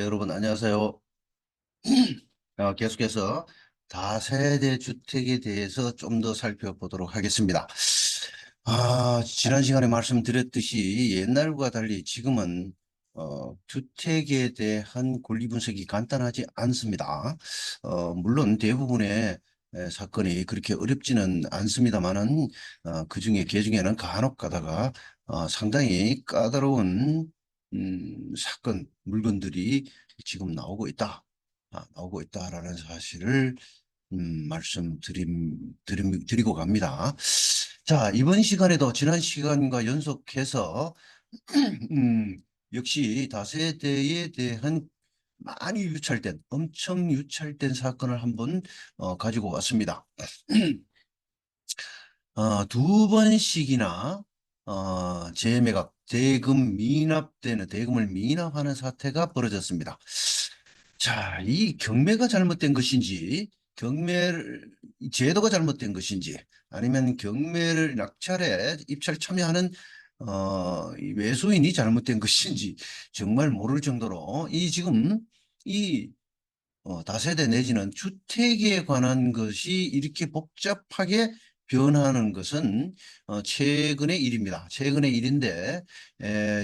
예, 여러분 안녕하세요. 어, 계속해서 다세대 주택에 대해서 좀 더 살펴보도록 하겠습니다. 아, 지난 시간에 말씀드렸듯이 옛날과 달리 지금은 어, 주택에 대한 권리 분석이 간단하지 않습니다. 어, 물론 대부분의 에, 사건이 그렇게 어렵지는 않습니다만은 어, 그 중에 개 중에는 간혹 가다가 어, 상당히 까다로운 음, 사건, 물건들이 지금 나오고 있다. 아, 나오고 있다라는 사실을 음, 말씀드림, 드림, 드리고 갑니다. 자, 이번 시간에도 지난 시간과 연속해서 음, 역시 다세대에 대한 많이 유찰된, 엄청 유찰된 사건을 한번 어, 가지고 왔습니다. 어, 두 번씩이나 어, 재매각, 대금 미납되는, 대금을 미납하는 사태가 벌어졌습니다. 자, 이 경매가 잘못된 것인지, 경매를, 제도가 잘못된 것인지, 아니면 경매를 낙찰에 입찰 참여하는 어, 이 외소인이 잘못된 것인지 정말 모를 정도로 이 지금 이 어, 다세대 내지는 주택에 관한 것이 이렇게 복잡하게 변하는 것은 어, 최근의 일입니다. 최근의 일인데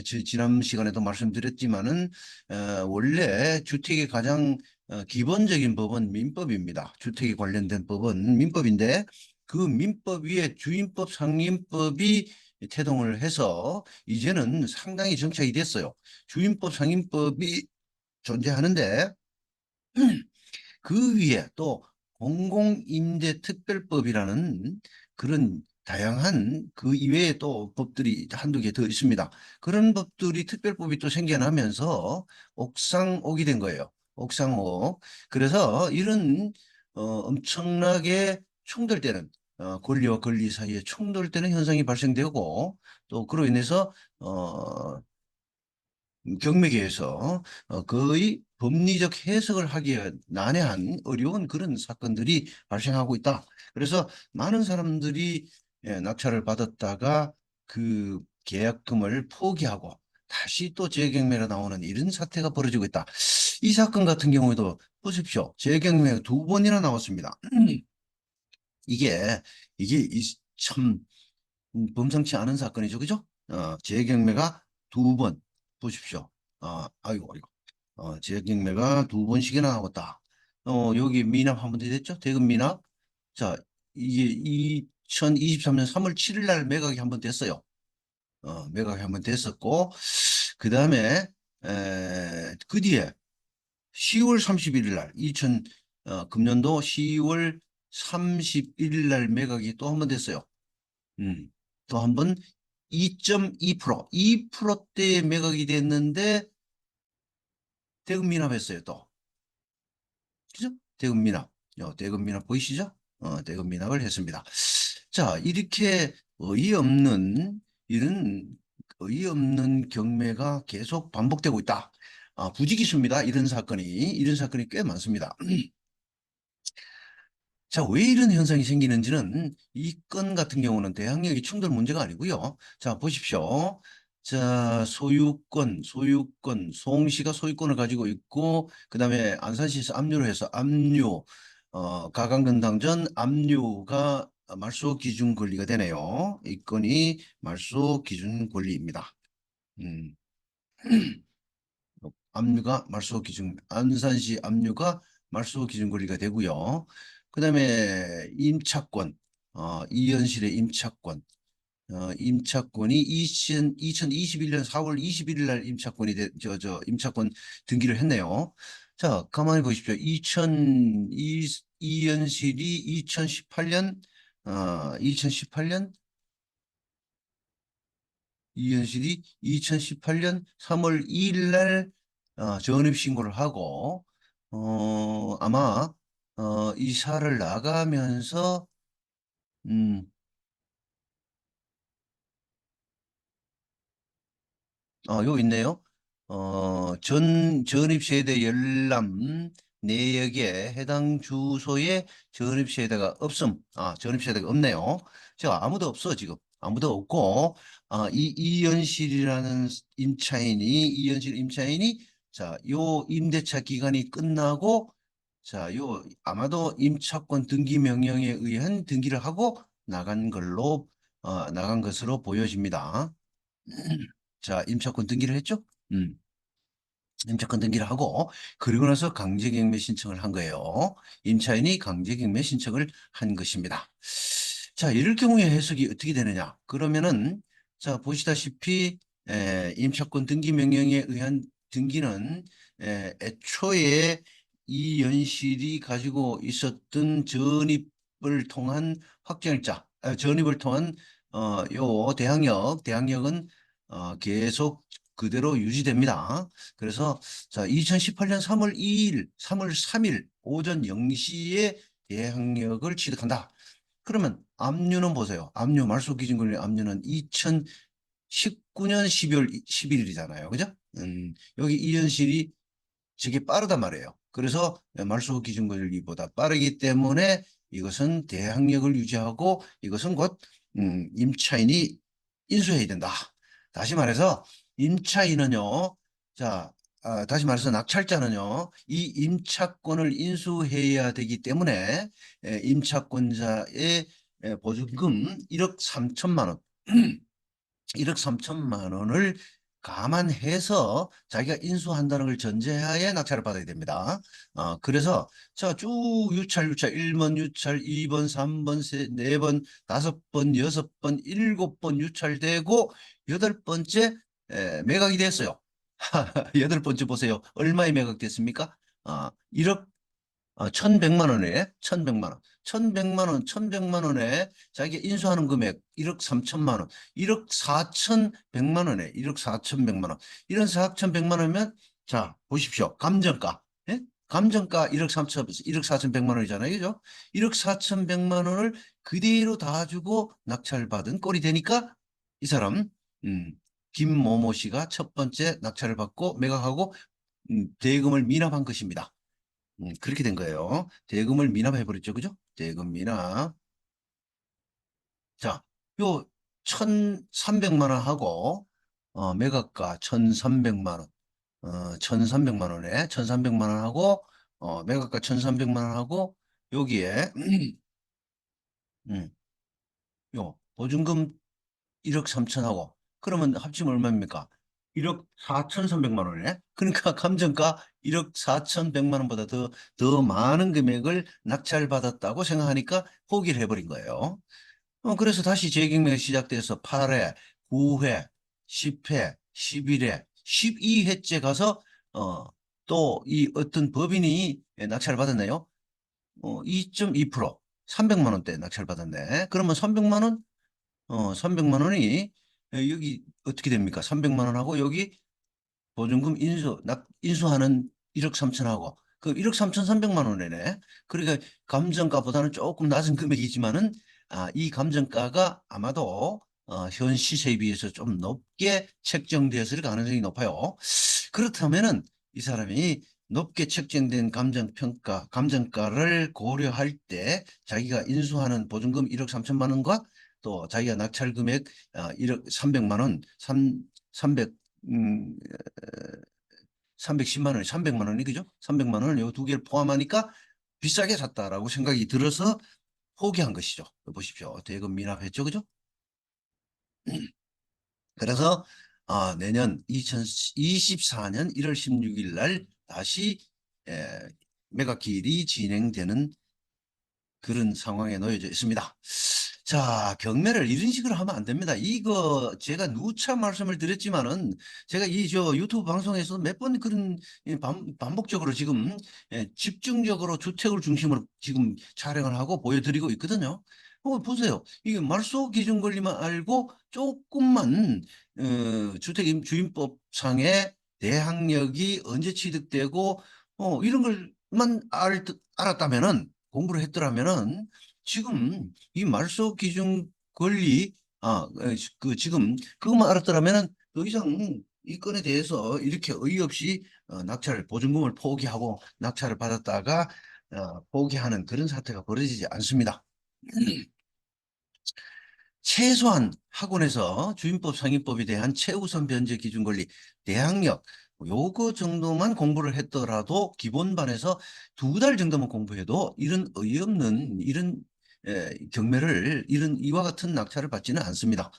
지난 시간에도 말씀드렸지만은 어, 원래 주택의 가장 어, 기본적인 법은 민법입니다. 주택에 관련된 법은 민법인데 그 민법 위에 주임법 상임법이 태동을 해서 이제는 상당히 정착이 됐어요. 주임법 상임법이 존재하는데 그 위에 또 공공임대특별법이라는 그런 다양한 그 이외에 또 법들이 한두 개 더 있습니다. 그런 법들이 특별법이 또 생겨나면서 옥상옥이 된 거예요. 옥상옥. 그래서 이런 어, 엄청나게 충돌되는 어, 권리와 권리 사이에 충돌되는 현상이 발생되고 또 그로 인해서 어, 경매계에서 어, 거의 법리적 해석을 하기에 난해한 어려운 그런 사건들이 발생하고 있다. 그래서 많은 사람들이 예, 낙찰을 받았다가 그 계약금을 포기하고 다시 또 재경매로 나오는 이런 사태가 벌어지고 있다. 이 사건 같은 경우에도 보십시오. 재경매가 두 번이나 나왔습니다. 이게 이게 이- 참 음, 범상치 않은 사건이죠, 그죠? 어, 재경매가 두 번 보십시오. 아, 아이고, 아이고. 어, 재경매가 두 번씩이나 나왔다. 어, 여기 미납 한 번 됐죠? 대금 미납. 자, 이게 2023년 3월 7일 날 매각이 한 번 됐어요. 어, 매각이 한 번 됐었고, 그 다음에, 그 뒤에 10월 31일 날, 2000, 어, 금년도 10월 31일 날 매각이 또 한 번 됐어요. 음, 또 한 번 2.2%, 2%대의 매각이 됐는데 대금 미납했어요, 또. 그죠? 대금 미납. 어, 대금 미납 보이시죠? 어, 대금 미납을 했습니다. 자, 이렇게 어이없는 이런 어이없는 경매가 계속 반복되고 있다. 아, 부지기수입니다. 이런 사건이 이런 사건이 꽤 많습니다. 자, 왜 이런 현상이 생기는지는 이 건 같은 경우는 대항력의 충돌 문제가 아니고요. 자, 보십시오. 자, 소유권, 소유권, 송시가 소유권을 가지고 있고, 그 다음에 안산시에서 압류를 해서 압류, 어, 가강근당전 압류가 말소 기준 권리가 되네요. 이 건이 말소 기준 권리입니다. 음. 압류가 말소 기준, 안산시 압류가 말소 기준 권리가 되고요. 그 다음에 임차권, 어, 이현실의 임차권, 어, 임차권이 2000, 2021년 4월 21일 날 임차권이 되, 저, 저, 임차권 등기를 했네요. 자, 가만히 보십시오. 2000, 이, 이현실이 2018년, 어, 2018년, 이현실이 2018년 3월 2일 날, 어, 전입신고를 하고, 어, 아마, 어, 이사를 나가면서, 음, 어, 요 있네요. 어, 전, 전입세대 열람 내역에 해당 주소에 전입세대가 없음. 아, 전입세대가 없네요. 자, 아무도 없어, 지금. 아무도 없고, 아, 이, 이연실이라는 임차인이, 이연실 임차인이 자, 요 임대차 기간이 끝나고 자, 요 아마도 임차권 등기 명령에 의한 등기를 하고 나간 걸로 어, 나간 것으로 보여집니다. 자, 임차권 등기를 했죠? 음. 임차권 등기를 하고 그리고 나서 강제경매 신청을 한 거예요. 임차인이 강제경매 신청을 한 것입니다. 자, 이럴 경우에 해석이 어떻게 되느냐? 그러면은 자 보시다시피 에, 임차권 등기 명령에 의한 등기는 에, 애초에 이 연실이 가지고 있었던 전입을 통한 확정일자, 아, 전입을 통한 어, 요 대항력, 대항력은 어, 계속 그대로 유지됩니다. 그래서 자 2018년 3월 2일, 3월 3일 오전 0시에 대항력을 취득한다. 그러면 압류는 보세요. 압류 말소 기준 권리 압류는 2019년 12월 11일이잖아요. 그죠? 음, 여기 이현실이 저게 빠르단 말이에요. 그래서 말소 기준 권리보다 빠르기 때문에 이것은 대항력을 유지하고 이것은 곧 음, 임차인이 인수해야 된다. 다시 말해서 임차인은요. 자, 아, 다시 말해서 낙찰자는요. 이 임차권을 인수해야 되기 때문에 에, 임차권자의 에, 보증금 1억 3천만 원 1억 3천만 원을 감안해서 자기가 인수한다는 걸 전제하에 낙찰을 받아야 됩니다. 어, 그래서 자 쭉 유찰 유찰 1번 유찰 2번 3번 세, 4번 5번 6번 7번 유찰되고 여덟 번째 에, 매각이 됐어요. 여덟 번째 보세요. 얼마에 매각됐습니까? 아, 1억 어, 1,100만 원에 1,100만 원. 1,100만 원, 1,100만 원에 자기가 인수하는 금액 1억 3천만 원, 1억 4,100만 원에 1억 4,100만 원. 이런 4,100만 원이면 자, 보십시오. 감정가. 예? 감정가 1억 3천, 1억 4,100만 원이잖아요. 그죠? 1억 4,100만 원을 그대로 다 주고 낙찰받은 꼴이 되니까 이 사람 음, 김모모 씨가 첫 번째 낙찰을 받고 매각하고 음, 대금을 미납한 것입니다. 음, 그렇게 된 거예요. 대금을 미납해버렸죠. 그죠? 대금 미납. 자, 요 1,300만 원 하고 어, 매각가 1,300만 원. 어, 1,300만 원에 1,300만 원 하고 어, 매각가 1,300만 원 하고 여기에 음, 요 보증금 1억 3천 하고 그러면 합치면 얼마입니까? 1억 4,300만 원이네. 그러니까 감정가 1억 4,100만 원보다 더, 더 많은 금액을 낙찰받았다고 생각하니까 포기를 해버린 거예요. 어, 그래서 다시 재경매가 시작돼서 8회, 9회, 10회, 11회, 12회째 가서 어, 또 이 어떤 법인이 낙찰을 받았네요. 어, 2.2% 300만 원대 낙찰받았네. 그러면 300만 원? 어, 300만 원이 여기 어떻게 됩니까? 300만 원하고 여기 보증금 인수, 낙, 인수하는 1억 3천하고 그 1억 3천 3백만 원이네. 그러니까 감정가보다는 조금 낮은 금액이지만은 아, 이 감정가가 아마도 어, 현 시세에 비해서 좀 높게 책정되었을 가능성이 높아요. 그렇다면은 이 사람이 높게 책정된 감정평가, 감정가를 고려할 때 자기가 인수하는 보증금 1억 3천만 원과 또 자기가 낙찰 금액 1억 300만 원, 3, 300, 음, 310만 원이 300만 원이 그죠? 300만 원을 이두 개를 포함하니까 비싸게 샀다라고 생각이 들어서 포기한 것이죠. 보십시오. 대금 미납했죠. 그죠? 그래서 어, 내년 2024년 1월 16일 날 다시 에, 매각기일이 진행되는 그런 상황에 놓여져 있습니다. 자, 경매를 이런 식으로 하면 안 됩니다. 이거 제가 누차 말씀을 드렸지만은 제가 이 저 유튜브 방송에서 몇 번 그런 반, 반복적으로 지금 예, 집중적으로 주택을 중심으로 지금 촬영을 하고 보여드리고 있거든요. 어, 보세요. 이게 말소 기준 권리만 알고 조금만 어, 주택 주임법상의 대항력이 언제 취득되고 어, 이런 걸만 알, 알았다면은 공부를 했더라면은 지금 이 말소 기준 권리 아 그 지금 그것만 알았더라면은 더 이상 이 건에 대해서 이렇게 어이없이 어, 낙찰 보증금을 포기하고 낙찰을 받았다가 어, 포기하는 그런 사태가 벌어지지 않습니다. 최소한 학원에서 주임법 상위법에 대한 최우선 변제 기준 권리 대항력 요거 정도만 공부를 했더라도 기본반에서 두 달 정도만 공부해도 이런 어이없는 이런 에, 경매를 이런 이와 같은 낙찰을 받지는 않습니다.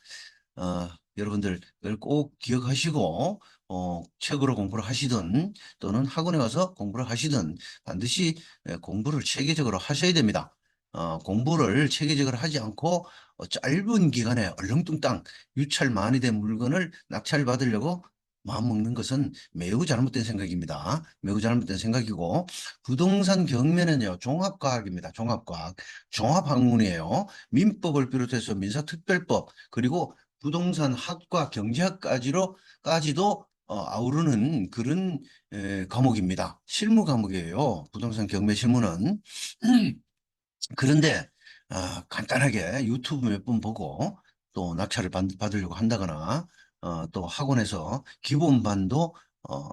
어, 여러분들 꼭 기억하시고 어, 책으로 공부를 하시든 또는 학원에 와서 공부를 하시든 반드시 에, 공부를 체계적으로 하셔야 됩니다. 어, 공부를 체계적으로 하지 않고 어, 짧은 기간에 얼렁뚱땅 유찰 많이 된 물건을 낙찰 받으려고 마음먹는 것은 매우 잘못된 생각입니다. 매우 잘못된 생각이고 부동산 경매는요 종합과학입니다. 종합과학, 종합학문이에요. 민법을 비롯해서 민사특별법 그리고 부동산 학과 경제학까지로 까지도 어, 아우르는 그런 에, 과목입니다. 실무 과목이에요. 부동산 경매 실무는 그런데 아, 간단하게 유튜브 몇 번 보고 또 낙찰을 받, 받으려고 한다거나 어, 또 학원에서 기본반도 어,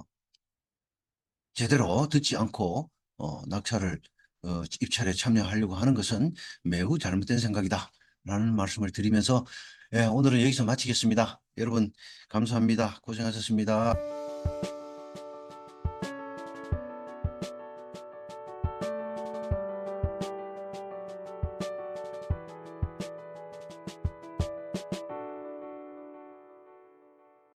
제대로 듣지 않고 어, 낙찰을 어, 입찰에 참여하려고 하는 것은 매우 잘못된 생각이다. 라는 말씀을 드리면서 예, 오늘은 여기서 마치겠습니다. 여러분 감사합니다. 고생하셨습니다.